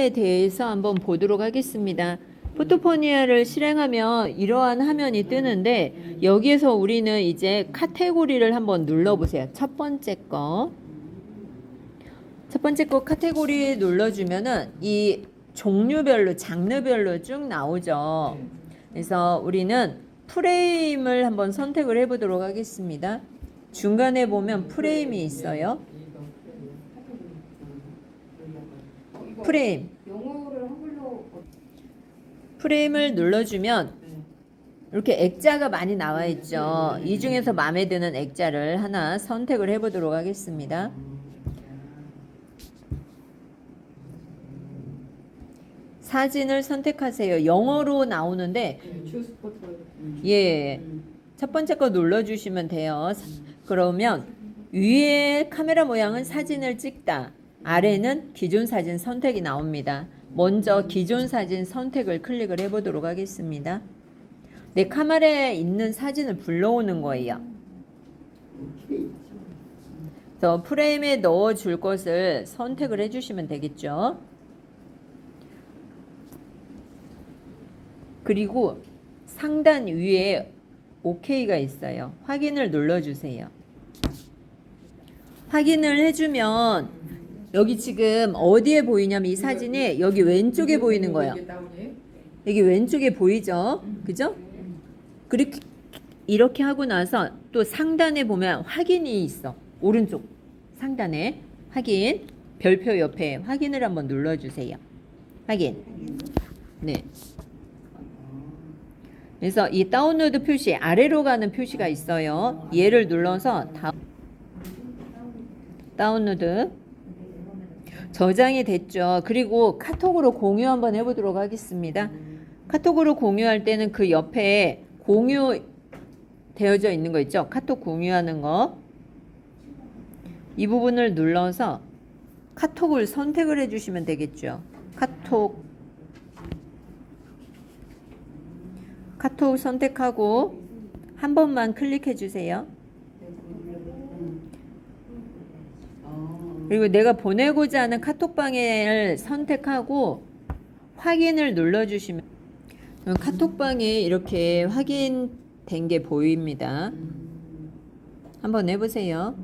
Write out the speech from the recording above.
카메라에 대해서 한번 보도록 하겠습니다. 포토포니아를 실행하면 이러한 화면이 뜨는데 여기에서 우리는 이제 카테고리를 한번 눌러보세요. 첫 번째 거. 첫 번째 거 카테고리 눌러주면은 이 종류별로 장르별로 쭉 나오죠. 그래서 우리는 프레임을 한번 선택을 해보도록 하겠습니다. 중간에 보면 프레임이 있어요. 프레임. 영어를 한글로 프레임을 눌러주면 이렇게 액자가 많이 나와 있죠. 이 중에서 마음에 드는 액자를 하나 선택을 해보도록 하겠습니다. 사진을 선택하세요. 영어로 나오는데 포토 예. 첫 번째 거 눌러주시면 돼요. 사- 그러면 위에 카메라 모양은 사진을 찍다. 아래는 기존 사진 선택이 나옵니다. 먼저 기존 사진 선택을 클릭을 해보도록 하겠습니다. 내 카메라에 있는 사진을 불러오는 거예요. 그래서 프레임에 넣어줄 것을 선택을 해주시면 되겠죠. 그리고 상단 위에 OK가 있어요. 확인을 눌러주세요. 확인을 해주면 여기 지금 어디에 보이냐면 이 사진이 여기 왼쪽에 보이는 거예요. 여기 왼쪽에 보이죠? 그죠? 그렇게 이렇게 하고 나서 또 상단에 보면 확인이 있어. 오른쪽 상단에 확인 별표 옆에 확인을 한번 눌러 주세요. 확인. 네. 그래서 이 다운로드 표시 아래로 가는 표시가 있어요. 얘를 눌러서 다 다운로드 저장이 됐죠. 그리고 카톡으로 공유 한번 해보도록 하겠습니다. 카톡으로 공유할 때는 그 옆에 공유 되어져 있는 거 있죠. 카톡 공유하는 거. 이 부분을 눌러서 카톡을 선택을 해주시면 되겠죠. 카톡 카톡 선택하고 한 번만 클릭해 주세요. 그리고 내가 보내고자 하는 카톡방을 선택하고 확인을 눌러주시면 카톡방에 이렇게 확인된 게 보입니다. 한번 해보세요.